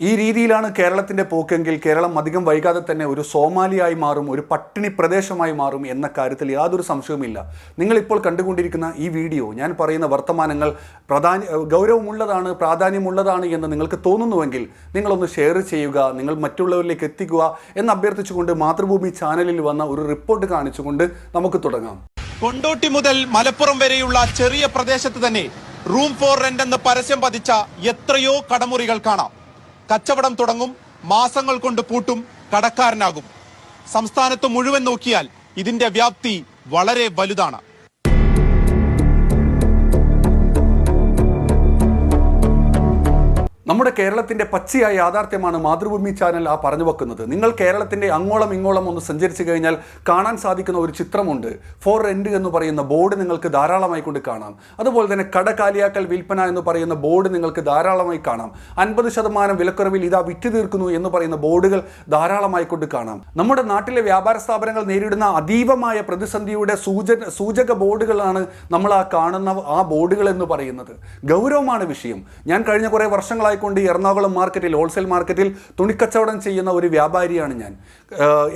ഈ രീതിയിലാണ് കേരളത്തിന്റെ പോക്കെങ്കിൽ കേരളം അധികം വൈകാതെ തന്നെ ഒരു സോമാലിയായി മാറും ഒരു പട്ടിണി പ്രദേശമായി മാറും എന്ന കാര്യത്തിൽ യാതൊരു സംശയവുമില്ല. നിങ്ങളിപ്പോൾ കണ്ടുകൊണ്ടിരിക്കുന്ന ഈ വീഡിയോ ഞാൻ പറയുന്ന വർത്തമാനങ്ങൾ പ്രാധാന്യ ഗൗരവമുള്ളതാണ് പ്രാധാന്യമുള്ളതാണ് എന്ന് നിങ്ങൾക്ക് തോന്നുന്നുവെങ്കിൽ നിങ്ങളൊന്ന് ഷെയർ ചെയ്യുക നിങ്ങൾ മറ്റുള്ളവരിലേക്ക് എത്തിക്കുക എന്ന് അഭ്യർത്ഥിച്ചുകൊണ്ട് മാതൃഭൂമി ചാനലിൽ വന്ന ഒരു റിപ്പോർട്ട് കാണിച്ചുകൊണ്ട് നമുക്ക് തുടങ്ങാം. കൊണ്ടോട്ടി മുതൽ മലപ്പുറം വരെയുള്ള ചെറിയ പ്രദേശത്ത് തന്നെ റൂം ഫോർ റെന്റ് എന്ന് പരസ്യം പതിച്ച എത്രയോ കടമുറികൾ കാണാം. കച്ചവടം തുടങ്ങും മാസങ്ങൾ കൊണ്ട് പൂട്ടും കടക്കാരനാകും. സംസ്ഥാനത്ത് മുഴുവൻ നോക്കിയാൽ ഇതിന്റെ വ്യാപ്തി വളരെ വലുതാണ്. നമ്മുടെ കേരളത്തിന്റെ പച്ചയായ യാഥാർത്ഥ്യമാണ് മാതൃഭൂമി ചാനൽ ആ പറഞ്ഞു വെക്കുന്നത്. നിങ്ങൾ കേരളത്തിന്റെ അങ്ങോളം ഇങ്ങോളം ഒന്ന് സഞ്ചരിച്ചു കഴിഞ്ഞാൽ കാണാൻ സാധിക്കുന്ന ഒരു ചിത്രമുണ്ട്. ഫോർ റെന്റ് എന്ന് പറയുന്ന ബോർഡ് നിങ്ങൾക്ക് ധാരാളമായി കൊണ്ട് കാണാം. അതുപോലെ തന്നെ കടകാലിയാക്കൽ വിൽപ്പന എന്ന് പറയുന്ന ബോർഡ് നിങ്ങൾക്ക് ധാരാളമായി കാണാം. അൻപത് ശതമാനം വിലക്കുറവിൽ ഇതാ വിറ്റ് തീർക്കുന്നു എന്ന് പറയുന്ന ബോർഡുകൾ ധാരാളമായി കൊണ്ട് കാണാം. നമ്മുടെ നാട്ടിലെ വ്യാപാര സ്ഥാപനങ്ങൾ നേരിടുന്ന അതീവമായ പ്രതിസന്ധിയുടെ സൂചന സൂചക ബോർഡുകളാണ് നമ്മൾ ആ കാണുന്ന ആ ബോർഡുകൾ എന്ന് പറയുന്നത്. ഗൗരവമാണ് വിഷയം. ഞാൻ കഴിഞ്ഞ കുറേ വർഷങ്ങളായിക്കൊണ്ട് എറണാകുളം മാർക്കറ്റിൽ ഹോൾസെയിൽ മാർക്കറ്റിൽ തുണിക്കച്ചവടം ചെയ്യുന്ന ഒരു വ്യാപാരിയാണ് ഞാൻ.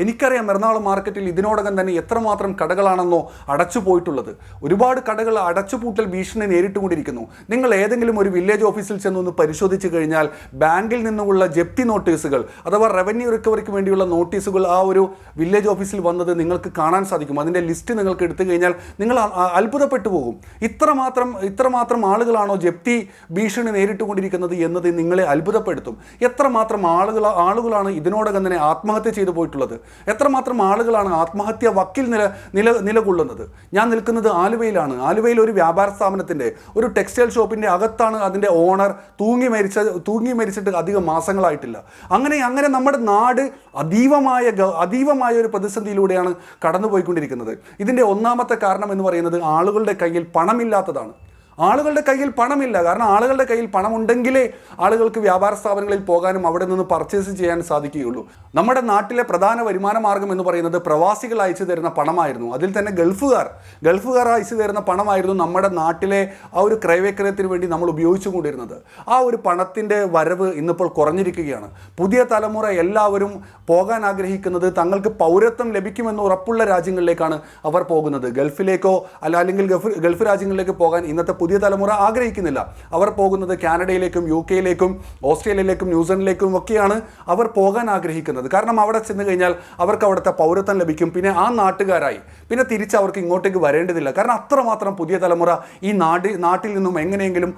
എനിക്കറിയാം എറണാകുളം മാർക്കറ്റിൽ ഇതിനോടകം തന്നെ എത്രമാത്രം കടകളാണെന്നോ അടച്ചു പോയിട്ടുള്ളത്. ഒരുപാട് കടകൾ അടച്ചുപൂട്ടൽ ഭീഷണി നേരിട്ടുകൊണ്ടിരിക്കുന്നു. നിങ്ങൾ ഏതെങ്കിലും ഒരു വില്ലേജ് ഓഫീസിൽ ചെന്നൊന്ന് പരിശോധിച്ചു കഴിഞ്ഞാൽ ബാങ്കിൽ നിന്നുള്ള ജപ്തി നോട്ടീസുകൾ അഥവാ റവന്യൂ റിക്കവറിക്ക് വേണ്ടിയുള്ള നോട്ടീസുകൾ ആ ഒരു വില്ലേജ് ഓഫീസിൽ വന്നത് നിങ്ങൾക്ക് കാണാൻ സാധിക്കും. അതിന്റെ ലിസ്റ്റ് നിങ്ങൾക്ക് എടുത്തു കഴിഞ്ഞാൽ നിങ്ങൾ അത്ഭുതപ്പെട്ടു പോകും. ഇത്രമാത്രം ഇത്രമാത്രം ആളുകളാണോ ജപ്തി ഭീഷണി നേരിട്ടുകൊണ്ടിരിക്കുന്നത് എന്നത് നിങ്ങളെ അത്ഭുതപ്പെടുത്തും. എത്രമാത്രം ആളുകൾ ആളുകളാണ് ഇതിനോടകം തന്നെ ആത്മഹത്യ ചെയ്തു പോയിട്ടുള്ളത്? എത്രമാത്രം ആളുകളാണ് ആത്മഹത്യ വക്കിൽ നില നില നിലകൊള്ളുന്നത്? ഞാൻ നിൽക്കുന്നത് ആലുവയിലാണ്. ആലുവയിൽ ഒരു വ്യാപാര സ്ഥാപനത്തിന്റെ ഒരു ടെക്സ്റ്റൈൽ ഷോപ്പിന്റെ അകത്താണ് അതിന്റെ ഓണർ തൂങ്ങി മരിച്ച തൂങ്ങി മരിച്ചിട്ട് അധികം മാസങ്ങളായിട്ടില്ല. അങ്ങനെ അങ്ങനെ നമ്മുടെ നാട് അതീവമായ അതീവമായ ഒരു പ്രതിസന്ധിയിലൂടെയാണ് കടന്നുപോയിക്കൊണ്ടിരിക്കുന്നത്. ഇതിന്റെ ഒന്നാമത്തെ കാരണം എന്ന് പറയുന്നത് ആളുകളുടെ കയ്യിൽ പണമില്ലാത്തതാണ്. ആളുകളുടെ കയ്യിൽ പണമില്ല. കാരണം ആളുകളുടെ കയ്യിൽ പണം ഉണ്ടെങ്കിലേ ആളുകൾക്ക് വ്യാപാര സ്ഥാപനങ്ങളിൽ പോകാനും അവിടെ നിന്ന് പർച്ചേസ് ചെയ്യാൻ സാധിക്കുകയുള്ളൂ. നമ്മുടെ നാട്ടിലെ പ്രധാന വരുമാന മാർഗം എന്ന് പറയുന്നത് പ്രവാസികൾ അയച്ചു തരുന്ന പണമായിരുന്നു. അതിൽ തന്നെ ഗൾഫുകാർ ഗൾഫുകാർ അയച്ചു തരുന്ന പണമായിരുന്നു നമ്മുടെ നാട്ടിലെ ആ ഒരു ക്രയവിക്രയത്തിന് വേണ്ടി നമ്മൾ ഉപയോഗിച്ചുകൊണ്ടിരുന്നത് ആ ഒരു പണത്തിന്റെ വരവ് ഇന്നിപ്പോൾ കുറഞ്ഞിരിക്കുകയാണ്. പുതിയ തലമുറ എല്ലാവരും പോകാൻ ആഗ്രഹിക്കുന്നത് തങ്ങൾക്ക് പൗരത്വം ലഭിക്കുമെന്ന് ഉറപ്പുള്ള രാജ്യങ്ങളിലേക്കാണ് അവർ പോകുന്നത്. ഗൾഫിലേക്കോ അല്ല അല്ലെങ്കിൽ ഗൾഫ് ഗൾഫ് രാജ്യങ്ങളിലേക്ക് പോകാൻ ഇന്നത്തെ പുതിയ തലമുറ ആഗ്രഹിക്കുന്നില്ല. അവർ പോകുന്നത് കാനഡയിലേക്കും യു കെയിലേക്കും ഓസ്ട്രേലിയയിലേക്കും ന്യൂസിലൻഡിലേക്കും ഒക്കെയാണ് അവർ പോകാൻ ആഗ്രഹിക്കുന്നത്. കാരണം അവിടെ ചെന്ന് കഴിഞ്ഞാൽ അവർക്ക് അവിടുത്തെ പൗരത്വം ലഭിക്കും. പിന്നെ ആ നാട്ടുകാരായി. പിന്നെ തിരിച്ച് അവർക്ക് ഇങ്ങോട്ടേക്ക് വരേണ്ടതില്ല. കാരണം അത്രമാത്രം പുതിയ തലമുറ ഈ നാട് നാട്ടിൽ നിന്നും എങ്ങനെയെങ്കിലും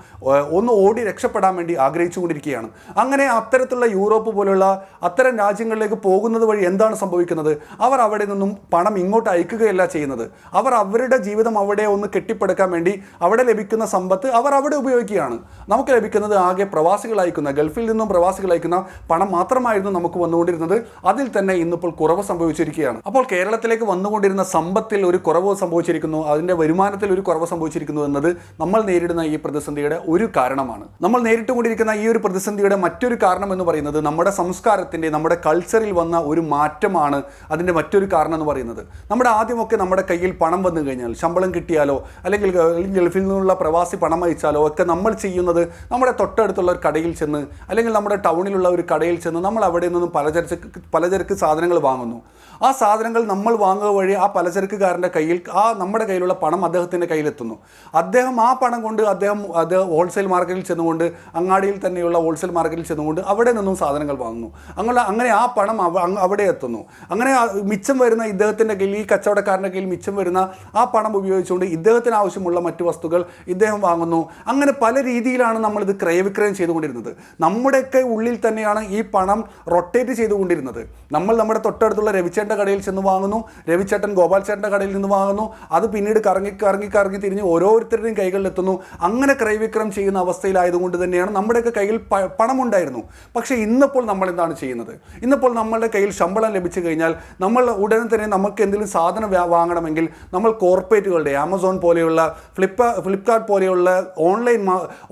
ഒന്ന് ഓടി രക്ഷപ്പെടാൻ വേണ്ടി ആഗ്രഹിച്ചുകൊണ്ടിരിക്കുകയാണ്. അങ്ങനെ അത്തരത്തിലുള്ള യൂറോപ്പ് പോലുള്ള അത്തരം രാജ്യങ്ങളിലേക്ക് പോകുന്നത് വഴി എന്താണ് സംഭവിക്കുന്നത്? അവർ അവിടെ നിന്നും പണം ഇങ്ങോട്ട് അയക്കുകയല്ല ചെയ്യുന്നത്. അവർ അവരുടെ ജീവിതം അവിടെ ഒന്ന് കെട്ടിപ്പടുക്കാൻ വേണ്ടി അവിടെ ലഭിക്കുന്ന സമ്പത്ത് അവർ അവിടെ ഉപയോഗിക്കുകയാണ്. നമുക്ക് ലഭിക്കുന്നത് ആകെ പ്രവാസികൾ അയക്കുന്ന ഗൾഫിൽ നിന്നും പ്രവാസികൾ അയക്കുന്ന പണം മാത്രമായിരുന്നു നമുക്ക് വന്നുകൊണ്ടിരുന്നത്. അതിൽ തന്നെ ഇന്നിപ്പോൾ കുറവ് സംഭവിച്ചിരിക്കുകയാണ്. അപ്പോൾ കേരളത്തിലേക്ക് വന്നുകൊണ്ടിരുന്ന സമ്പത്തിൽ ഒരു കുറവ് സംഭവിച്ചിരിക്കുന്നു. അതിന്റെ വരുമാനത്തിൽ ഒരു കുറവ് സംഭവിച്ചിരിക്കുന്നു എന്നത് നമ്മൾ നേരിടുന്ന ഈ പ്രതിസന്ധിയുടെ ഒരു കാരണമാണ്. നമ്മൾ നേരിട്ടുകൊണ്ടിരിക്കുന്ന ഈ ഒരു പ്രതിസന്ധിയുടെ മറ്റൊരു കാരണം എന്ന് പറയുന്നത് നമ്മുടെ സംസ്കാരത്തിന്റെ നമ്മുടെ കൾച്ചറിൽ വന്ന ഒരു മാറ്റമാണ് അതിന്റെ മറ്റൊരു കാരണം എന്ന് പറയുന്നത്. നമ്മുടെ ആദ്യമൊക്കെ നമ്മുടെ കയ്യിൽ പണം വന്നു കഴിഞ്ഞാൽ ശമ്പളം കിട്ടിയാലോ അല്ലെങ്കിൽ ഗൾഫിൽ നിന്നുള്ള പ്രവാസി പണം അയച്ചാലോ ഒക്കെ നമ്മൾ ചെയ്യുന്നത് നമ്മുടെ തൊട്ടടുത്തുള്ള ഒരു കടയിൽ ചെന്ന് അല്ലെങ്കിൽ നമ്മുടെ ടൗണിലുള്ള ഒരു കടയിൽ ചെന്ന് നമ്മൾ അവിടെ നിന്നും പലചരക്ക് പലചരക്ക് സാധനങ്ങൾ വാങ്ങുന്നു. ആ സാധനങ്ങൾ നമ്മൾ വാങ്ങുക വഴി ആ പലചരക്കുകാരന്റെ കയ്യിൽ ആ നമ്മുടെ കയ്യിലുള്ള പണം അദ്ദേഹത്തിന്റെ കയ്യിലെത്തുന്നു. അദ്ദേഹം ആ പണം കൊണ്ട് അദ്ദേഹം അത് ഹോൾസെയിൽ മാർക്കറ്റിൽ ചെന്നുകൊണ്ട് അങ്ങാടിയിൽ തന്നെയുള്ള ഹോൾസെയിൽ മാർക്കറ്റിൽ ചെന്നുകൊണ്ട് അവിടെ നിന്നും സാധനങ്ങൾ വാങ്ങുന്നു. അങ്ങനെ അങ്ങനെ ആ പണം അവ- അവിടെ എത്തുന്നു. അങ്ങനെ മിച്ചം വരുന്ന ഇദ്ദേഹത്തിന്റെ കയ്യിൽ ഈ കച്ചവടക്കാരന്റെ കയ്യിൽ മിച്ചം വരുന്ന ആ പണം ഉപയോഗിച്ചുകൊണ്ട് ഇദ്ദേഹത്തിന് ആവശ്യമുള്ള മറ്റു വസ്തുക്കൾ ഇദ്ദേഹം വാങ്ങുന്നു. അങ്ങനെ പല രീതിയിലാണ് നമ്മളിത് ക്രയവിക്രയം ചെയ്തുകൊണ്ടിരുന്നത്. നമ്മുടെയൊക്കെ ഉള്ളിൽ തന്നെയാണ് ഈ പണം റൊട്ടേറ്റ് ചെയ്തുകൊണ്ടിരുന്നത്. നമ്മൾ നമ്മുടെ തൊട്ടടുത്തുള്ള രവിച്ചേട്ടന്റെ കടയിൽ ചെന്ന് വാങ്ങുന്നു രവിച്ചേട്ടൻ ഗോപാൽ ചേട്ടന്റെ കടയിൽ നിന്ന് വാങ്ങുന്നു. അത് പിന്നീട് കറങ്ങി കറങ്ങി കറങ്ങി തിരിഞ്ഞ് ഓരോരുത്തരുടെയും കൈകളിലെത്തുന്നു അങ്ങനെ ക്രൈവിക്രം ചെയ്യുന്ന അവസ്ഥയിലായതുകൊണ്ട് തന്നെയാണ് നമ്മുടെയൊക്കെ കയ്യിൽ പണം പണമുണ്ടായിരുന്നു. പക്ഷേ ഇന്നിപ്പോൾ നമ്മൾ എന്താണ് ചെയ്യുന്നത്? ഇന്നിപ്പോൾ നമ്മളുടെ കയ്യിൽ ശമ്പളം ലഭിച്ചു കഴിഞ്ഞാൽ നമ്മൾ ഉടനെ തന്നെ നമുക്ക് എന്തെങ്കിലും സാധനം വാങ്ങണമെങ്കിൽ നമ്മൾ കോർപ്പറേറ്റുകളുടെ ആമസോൺ പോലെയുള്ള ഫ്ലിപ്പ് ഫ്ലിപ്കാർട്ട് പോലെയുള്ള ഓൺലൈൻ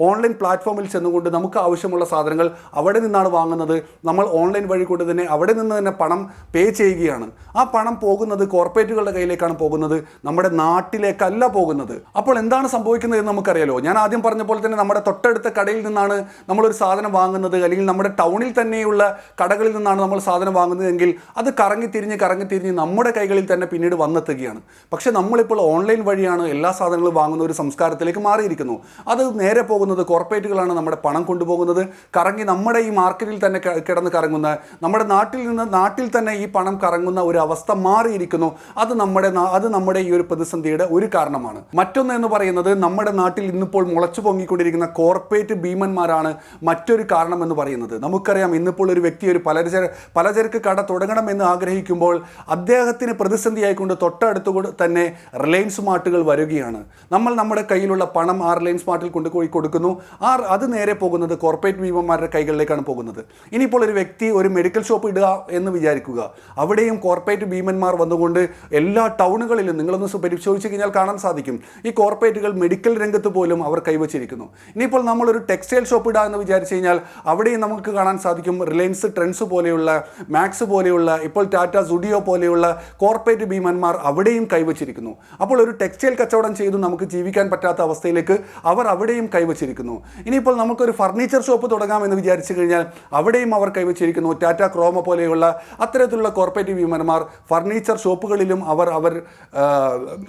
ഓൺലൈൻ പ്ലാറ്റ്ഫോമിൽ ചെന്നുകൊണ്ട് നമുക്ക് ആവശ്യമുള്ള സാധനങ്ങൾ അവിടെ നിന്നാണ് വാങ്ങുന്നത്. നമ്മൾ ഓൺലൈൻ വഴി കൊണ്ട് തന്നെ അവിടെ നിന്ന് തന്നെ പണം പേ ചെയ്യുകയാണ്. ആ പണം പോകുന്നത് കോർപ്പറേറ്റുകളുടെ കയ്യിലേക്കാണ് പോകുന്നത് നമ്മുടെ നാട്ടിലേക്കല്ല പോകുന്നത്. അപ്പോൾ എന്താണ് സംഭവിക്കുന്നത് എന്ന് നമുക്കറിയാലോ? ഞാൻ ആദ്യം പറഞ്ഞ പോലെ തന്നെ നമ്മുടെ തൊട്ടടുത്ത കടയിൽ നിന്നാണ് നമ്മളൊരു സാധനം വാങ്ങുന്നത് അല്ലെങ്കിൽ നമ്മുടെ ടൗണിൽ തന്നെയുള്ള കടകളിൽ നിന്നാണ് നമ്മൾ സാധനം വാങ്ങുന്നതെങ്കിൽ അത് കറങ്ങി തിരിഞ്ഞ് കറങ്ങി തിരിഞ്ഞ് നമ്മുടെ കൈകളിൽ തന്നെ പിന്നീട് വന്നെത്തുകയാണ്. പക്ഷേ നമ്മളിപ്പോൾ ഓൺലൈൻ വഴിയാണ് എല്ലാ സാധനങ്ങളും വാങ്ങുന്ന ഒരു സംസ്കാരത്തിലേക്ക് മാറിയിരിക്കുന്നു. അത് നേരെ പോകുന്നത് കോർപ്പറേറ്റുകളാണ് നമ്മുടെ പണം കൊണ്ടുപോകുന്നത്. കറങ്ങി നമ്മുടെ ഈ മാർക്കറ്റിൽ തന്നെ കിടന്ന് കറങ്ങുന്ന നമ്മുടെ നാട്ടിൽ നിന്ന് നാട്ടിൽ തന്നെ ഈ പണം കറങ്ങുന്ന ഒരു അവസ്ഥ മാറിയിരിക്കുന്നു. അത് നമ്മുടെ അത് നമ്മുടെ ഈ ഒരു പ്രതിസന്ധിയുടെ ഒരു കാരണമാണ്. മറ്റൊന്ന് എന്ന് പറയുന്നത് നമ്മുടെ നാട്ടിൽ ഇന്നിപ്പോൾ മുളച്ചു പൊങ്ങിക്കൊണ്ടിരിക്കുന്ന കോർപ്പറേറ്റ് ഭീമന്മാരാണ് മറ്റൊരു കാരണം എന്ന് പറയുന്നത്. നമുക്കറിയാം ഇന്നിപ്പോൾ ഒരു വ്യക്തി ഒരു പലചര പലചരക്ക് കട തുടങ്ങണമെന്ന് ആഗ്രഹിക്കുമ്പോൾ അദ്ദേഹത്തിന് പ്രതിസന്ധിയായിക്കൊണ്ട് തൊട്ടടുത്ത് തന്നെ റിലയൻസ് മാർട്ടുകൾ വരികയാണ്. നമ്മൾ നമ്മുടെ കയ്യിലുള്ള പണം ആ റിലയൻസ് മാർട്ടിൽ കൊണ്ടുപോയി കൊടുക്കുന്നു. ആ അത് നേരെ പോകുന്നത് കോർപ്പറേറ്റ് ഭീമന്മാരുടെ കൈകളിലേക്കാണ് പോകുന്നത്. ഇനിയിപ്പോൾ ഒരു വ്യക്തി ഒരു മെഡിക്കൽ ഷോപ്പ് ഇടുക എന്ന് വിചാരിക്കുക. അവിടെയും കോർപ്പറേറ്റ് ഭീമന്മാർ വന്നുകൊണ്ട് എല്ലാ ടൗണുകളിലും നിങ്ങളൊന്ന് പരിശോധിച്ച് കഴിഞ്ഞാൽ കാണാൻ സാധിക്കും. ഈ കോർപ്പറേറ്റുകൾ മെഡിക്കൽ രംഗത്ത് പോലും അവർ കൈവച്ചിരിക്കുന്നു. ഇനിയിപ്പോൾ നമ്മളൊരു ടെക്സ്റ്റൈൽ ഷോപ്പ് ഇടുക എന്ന് വിചാരിച്ചു കഴിഞ്ഞാൽ അവിടെയും നമുക്ക് കാണാൻ സാധിക്കും റിലയൻസ് ട്രെൻഡ്സ് പോലെയുള്ള മാക്സ് പോലെയുള്ള ഇപ്പോൾ ടാറ്റ സുഡിയോ പോലെയുള്ള കോർപ്പറേറ്റ് ഭീമന്മാർ അവിടെയും കൈവച്ചിരിക്കുന്നു. അപ്പോൾ ഒരു ടെക്സ്റ്റൈൽ കച്ചവടം ചെയ്തു നമുക്ക് ജീവിക്കാൻ പറ്റാത്ത അവസ്ഥയിലേക്ക് അവർ അവിടെയും കൈവച്ചിരിക്കുന്നു. ഇനിയിപ്പോൾ നമുക്കൊരു ഫർണിച്ചർ ഷോപ്പ് തുടങ്ങാമെന്ന് വിചാരിച്ചു കഴിഞ്ഞാൽ അവിടെയും അവർ കൈവച്ചിരിക്കുന്നു. ടാറ്റ ക്രോമ പോലെയുള്ള അത്തരത്തിലുള്ള കോർപ്പറേറ്റ് ഭീമന്മാർ ഫർണിച്ചർ ഷോപ്പുകളിലും അവർ അവർ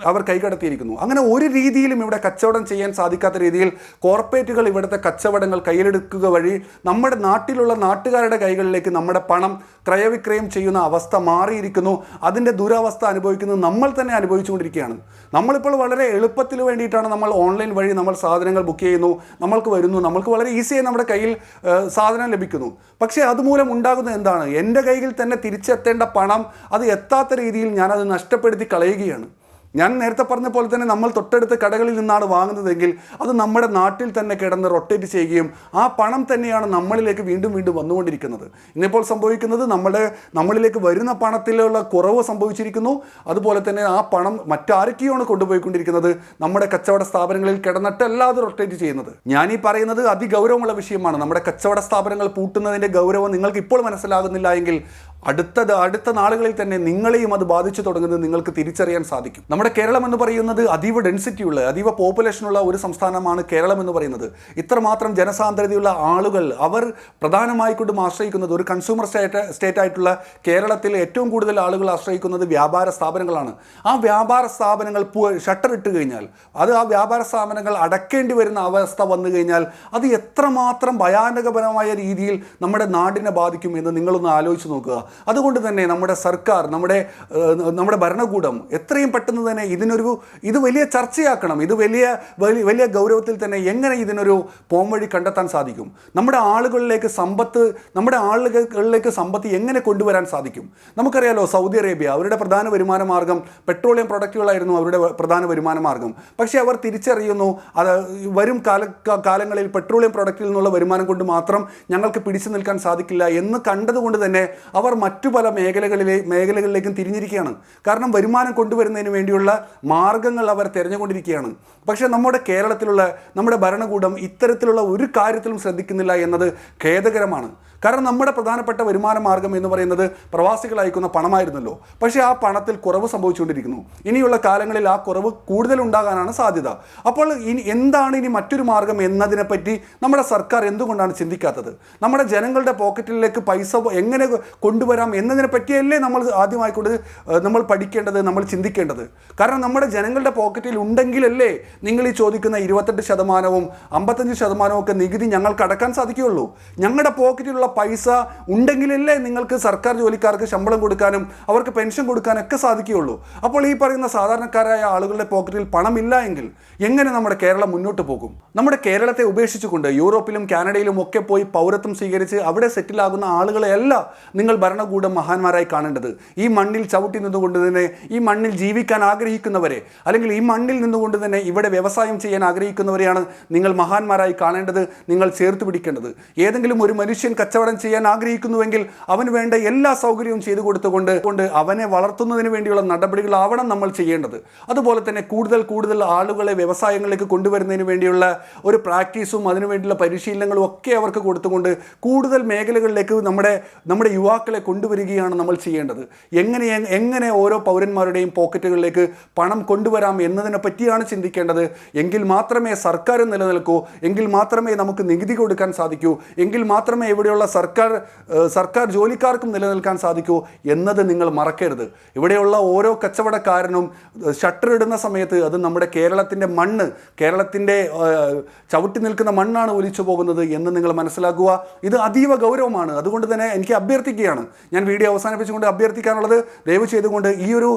അവർ കൈകടത്തിയിരിക്കുന്നു. അങ്ങനെ ഒരു രീതിയിലും ഇവിടെ കച്ചവടം ചെയ്യാൻ സാധിക്കാത്ത രീതിയിൽ കോർപ്പറേറ്റുകൾ ഇവിടുത്തെ കച്ചവടങ്ങൾ കയ്യിലെടുക്കുക വഴി നമ്മുടെ നാട്ടിലുള്ള നാട്ടുകാരുടെ കൈകളിലേക്ക് നമ്മുടെ പണം ക്രയവിക്രയം ചെയ്യുന്ന അവസ്ഥ മാറിയിരിക്കുന്നു. അതിന്റെ ദുരവസ്ഥ അനുഭവിക്കുന്നത് നമ്മൾ തന്നെ അനുഭവിച്ചുകൊണ്ടിരിക്കുകയാണ്. നമ്മളിപ്പോൾ വളരെ എളുപ്പത്തിൽ വേണ്ടിയിട്ടാണ് നമ്മൾ ഓൺലൈൻ വഴി നമ്മൾ സാധനങ്ങൾ ബുക്ക് ചെയ്യുന്നു നമ്മൾക്ക് വരുന്നു നമ്മൾക്ക് വളരെ ഈസിയായി നമ്മുടെ കയ്യിൽ സാധനം ലഭിക്കുന്നു. പക്ഷേ അതുമൂലം ഉണ്ടാകുന്നത് എന്താണ്? എന്റെ കയ്യിൽ തന്നെ തിരിച്ചെത്തേണ്ട പണം അത് എത്താത്ത രീതിയിൽ ഞാനത് നഷ്ടപ്പെടുത്തി കളയുകയാണ്. ഞാൻ നേരത്തെ പറഞ്ഞ പോലെ തന്നെ നമ്മൾ തൊട്ടടുത്ത കടകളിൽ നിന്നാണ് വാങ്ങുന്നതെങ്കിൽ അത് നമ്മുടെ നാട്ടിൽ തന്നെ കിടന്ന് റൊട്ടേറ്റ് ചെയ്യുകയും ആ പണം തന്നെയാണ് നമ്മളിലേക്ക് വീണ്ടും വീണ്ടും വന്നുകൊണ്ടിരിക്കുന്നത്. ഇന്നിപ്പോൾ സംഭവിക്കുന്നത് നമ്മുടെ നമ്മളിലേക്ക് വരുന്ന പണത്തിലുള്ള കുറവ് സംഭവിച്ചിരിക്കുന്നു. അതുപോലെ തന്നെ ആ പണം മറ്റാരൊക്കെയാണ് കൊണ്ടുപോയിക്കൊണ്ടിരിക്കുന്നത്. നമ്മുടെ കച്ചവട സ്ഥാപനങ്ങളിൽ കിടന്നിട്ടല്ലാതെ റൊട്ടേറ്റ് ചെയ്യുന്നത്. ഞാൻ ഈ പറയുന്നത് അതിഗൗരവമുള്ള വിഷയമാണ്. നമ്മുടെ കച്ചവട സ്ഥാപനങ്ങൾ പൂട്ടുന്നതിന്റെ ഗൗരവം നിങ്ങൾക്ക് ഇപ്പോൾ മനസ്സിലാകുന്നില്ല എങ്കിൽ അടുത്ത അടുത്ത നാളുകളിൽ തന്നെ നിങ്ങളെയും അത് ബാധിച്ചു തുടങ്ങുന്നത് നിങ്ങൾക്ക് തിരിച്ചറിയാൻ സാധിക്കും. നമ്മുടെ കേരളം എന്ന് പറയുന്നത് അതീവ ഡെൻസിറ്റി ഉള്ള അതീവ പോപ്പുലേഷനുള്ള ഒരു സംസ്ഥാനമാണ് കേരളം എന്ന് പറയുന്നത്. ഇത്രമാത്രം ജനസാന്ദ്രതയുള്ള ആളുകൾ അവർ പ്രധാനമായിക്കൊണ്ടും ആശ്രയിക്കുന്നത് ഒരു കൺസ്യൂമർ സ്റ്റേറ്റ് സ്റ്റേറ്റ് ആയിട്ടുള്ള കേരളത്തിൽ ഏറ്റവും കൂടുതൽ ആളുകൾ ആശ്രയിക്കുന്നത് വ്യാപാര സ്ഥാപനങ്ങളാണ്. ആ വ്യാപാര സ്ഥാപനങ്ങൾ ഷട്ടർ ഇട്ട് കഴിഞ്ഞാൽ അത് ആ വ്യാപാര സ്ഥാപനങ്ങൾ അടക്കേണ്ടി വരുന്ന അവസ്ഥ വന്നു കഴിഞ്ഞാൽ അത് എത്രമാത്രം ഭയാനകപരമായ രീതിയിൽ നമ്മുടെ നാടിനെ ബാധിക്കും എന്ന് നിങ്ങളൊന്ന് ആലോചിച്ച് നോക്കുക. അതുകൊണ്ട് തന്നെ നമ്മുടെ സർക്കാർ നമ്മുടെ നമ്മുടെ ഭരണകൂടം എത്രയും പെട്ടെന്ന് തന്നെ ഇതിനൊരു ഇത് വലിയ ചർച്ചയാക്കണം. ഇത് വലിയ വലിയ ഗൗരവത്തിൽ തന്നെ എങ്ങനെ ഇതിനൊരു പോംവഴി കണ്ടെത്താൻ സാധിക്കും? നമ്മുടെ ആളുകളിലേക്ക് സമ്പത്ത് നമ്മുടെ ആളുകളിലേക്ക് സമ്പത്ത് എങ്ങനെ കൊണ്ടുവരാൻ സാധിക്കും? നമുക്കറിയാലോ സൗദി അറേബ്യ അവരുടെ പ്രധാന വരുമാന മാർഗം പെട്രോളിയം പ്രൊഡക്റ്റുകളായിരുന്നു അവരുടെ പ്രധാന വരുമാന മാർഗം. പക്ഷേ അവർ തിരിച്ചറിയുന്നു അത് വരും കാല കാലങ്ങളിൽ പെട്രോളിയം പ്രൊഡക്റ്റിൽ നിന്നുള്ള വരുമാനം കൊണ്ട് മാത്രം ഞങ്ങൾക്ക് പിടിച്ചു നിൽക്കാൻ സാധിക്കില്ല എന്ന് കണ്ടതുകൊണ്ട് തന്നെ അവർ മറ്റു പല മേഖലകളിലെ മേഖലകളിലേക്കും തിരിഞ്ഞിരിക്കുകയാണ്. കാരണം വരുമാനം കൊണ്ടുവരുന്നതിന് വേണ്ടിയുള്ള മാർഗങ്ങൾ അവർ തിരഞ്ഞുകൊണ്ടിരിക്കുകയാണ്. പക്ഷേ നമ്മുടെ കേരളത്തിലുള്ള നമ്മുടെ ഭരണകൂടം ഇത്തരത്തിലുള്ള ഒരു കാര്യത്തിലും ശ്രദ്ധിക്കുന്നില്ല എന്നത് ഖേദകരമാണ്. കാരണം നമ്മുടെ പ്രധാനപ്പെട്ട വരുമാന മാർഗം എന്ന് പറയുന്നത് പ്രവാസികൾ അയക്കുന്ന പണമായിരുന്നല്ലോ. പക്ഷേ ആ പണത്തിൽ കുറവ് സംഭവിച്ചുകൊണ്ടിരിക്കുന്നു. ഇനിയുള്ള കാലങ്ങളിൽ ആ കുറവ് കൂടുതൽ ഉണ്ടാകാനാണ് സാധ്യത. അപ്പോൾ ഇനി എന്താണ് ഇനി മറ്റൊരു മാർഗം എന്നതിനെപ്പറ്റി നമ്മുടെ സർക്കാർ എന്തുകൊണ്ടാണ് ചിന്തിക്കാത്തത്? നമ്മുടെ ജനങ്ങളുടെ പോക്കറ്റിലേക്ക് പൈസ എങ്ങനെ കൊണ്ടുവരാം എന്നതിനെ പറ്റിയല്ലേ നമ്മൾ ആദ്യമായിക്കൊണ്ട് നമ്മൾ പഠിക്കേണ്ടത് നമ്മൾ ചിന്തിക്കേണ്ടത്. കാരണം നമ്മുടെ ജനങ്ങളുടെ പോക്കറ്റിൽ ഉണ്ടെങ്കിലല്ലേ നിങ്ങൾ ഈ ചോദിക്കുന്ന ഇരുപത്തെട്ട് ശതമാനവും അമ്പത്തഞ്ച് ശതമാനവും ഒക്കെ നികുതി ഞങ്ങൾക്ക് അടക്കാൻ സാധിക്കുകയുള്ളൂ. ഞങ്ങളുടെ പോക്കറ്റിലുള്ള പൈസ ഉണ്ടെങ്കിലല്ലേ നിങ്ങൾക്ക് സർക്കാർ ജോലിക്കാർക്ക് ശമ്പളം കൊടുക്കാനും അവർക്ക് പെൻഷൻ കൊടുക്കാനും ഒക്കെ സാധിക്കുകയുള്ളൂ. അപ്പോൾ ഈ പറയുന്ന സാധാരണക്കാരായ ആളുകളുടെ പോക്കറ്റിൽ പണമില്ല എങ്കിൽ എങ്ങനെ നമ്മുടെ കേരളം മുന്നോട്ട് പോകും? നമ്മുടെ കേരളത്തെ ഉപേക്ഷിച്ചുകൊണ്ട് യൂറോപ്പിലും കാനഡയിലും ഒക്കെ പോയി പൗരത്വം സ്വീകരിച്ച് അവിടെ സെറ്റിലാകുന്ന ആളുകളെയല്ല നിങ്ങൾ ഭരണകൂടം മഹാന്മാരായി കാണേണ്ടത്. ഈ മണ്ണിൽ ചവിട്ടി നിന്നുകൊണ്ട് തന്നെ ഈ മണ്ണിൽ ജീവിക്കാൻ ആഗ്രഹിക്കുന്നവരെ അല്ലെങ്കിൽ ഈ മണ്ണിൽ നിന്നുകൊണ്ട് തന്നെ ഇവിടെ വ്യവസായം ചെയ്യാൻ ആഗ്രഹിക്കുന്നവരെയാണ് നിങ്ങൾ മഹാന്മാരായി കാണേണ്ടത് നിങ്ങൾ ചേർത്ത് പിടിക്കേണ്ടത്. ഏതെങ്കിലും ഒരു മനുഷ്യൻ കച്ചവടം ചെയ്യാൻ ആഗ്രഹിക്കുന്നുവെങ്കിൽ അവന് വേണ്ട എല്ലാ സൗകര്യവും ചെയ്തു കൊടുത്തുകൊണ്ട് കൊണ്ട് അവനെ വളർത്തുന്നതിന് വേണ്ടിയുള്ള നടപടികളാവണം നമ്മൾ ചെയ്യേണ്ടത്. അതുപോലെ തന്നെ കൂടുതൽ കൂടുതൽ ആളുകളെ വ്യവസായങ്ങളിലേക്ക് കൊണ്ടുവരുന്നതിന് വേണ്ടിയുള്ള ഒരു പ്രാക്ടീസും അതിനുവേണ്ടിയുള്ള പരിശീലനങ്ങളും ഒക്കെ അവർക്ക് കൊടുത്തുകൊണ്ട് കൂടുതൽ മേഖലകളിലേക്ക് നമ്മുടെ നമ്മുടെ യുവാക്കളെ കൊണ്ടുവരികയാണ് നമ്മൾ ചെയ്യേണ്ടത്. എങ്ങനെ എങ്ങനെ ഓരോ പൗരന്മാരുടെയും പോക്കറ്റുകളിലേക്ക് പണം കൊണ്ടുവരാം എന്നതിനെ പറ്റിയാണ് ചിന്തിക്കേണ്ടത്. എങ്കിൽ മാത്രമേ സർക്കാർ നിലനിൽക്കൂ എങ്കിൽ മാത്രമേ നമുക്ക് നികുതി കൊടുക്കാൻ സാധിക്കൂ എങ്കിൽ മാത്രമേ ഇവിടെയുള്ള സർക്കാർ സർക്കാർ ജോലിക്കാർക്കും നിലനിൽക്കാൻ സാധിക്കൂ എന്നത് നിങ്ങൾ മറക്കരുത്. ഇവിടെയുള്ള ഓരോ കച്ചവടക്കാരനും ഷട്ടർ ഇടുന്ന സമയത്ത് അത് നമ്മുടെ കേരളത്തിന്റെ മണ്ണ് കേരളത്തിന്റെ ചവിട്ടി നിൽക്കുന്ന മണ്ണാണ് ഒലിച്ചു പോകുന്നത് എന്ന് നിങ്ങൾ മനസ്സിലാക്കുക. ഇത് അതീവ ഗൗരവമാണ്. അതുകൊണ്ട് തന്നെ എനിക്ക് അഭ്യർത്ഥിക്കുകയാണ്. ഞാൻ വീഡിയോ അവസാനിപ്പിച്ചുകൊണ്ട് അഭ്യർത്ഥിക്കാനുള്ളത് ദയവ് ചെയ്തുകൊണ്ട് ഈ ഒരു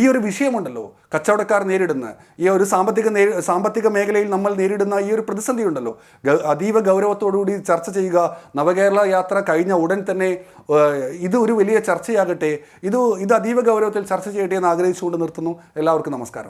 ഈ ഒരു വിഷയമുണ്ടല്ലോ കച്ചവടക്കാർ നേരിടുന്ന ഈ ഒരു സാമ്പത്തിക നേരി സാമ്പത്തിക മേഖലയിൽ നമ്മൾ നേരിടുന്ന ഈ ഒരു പ്രതിസന്ധി ഉണ്ടല്ലോ. അതീവ ഗൗരവത്തോടുകൂടി ചർച്ച ചെയ്യുക. നവകേരള യാത്ര കഴിഞ്ഞ ഉടൻ തന്നെ ഇത് ഒരു വലിയ ചർച്ചയാകട്ടെ. ഇത് ഇത് അതീവ ഗൗരവത്തിൽ ചർച്ച ചെയ്യട്ടെ എന്ന് ആഗ്രഹിച്ചുകൊണ്ട് നിർത്തുന്നു. എല്ലാവർക്കും നമസ്കാരം.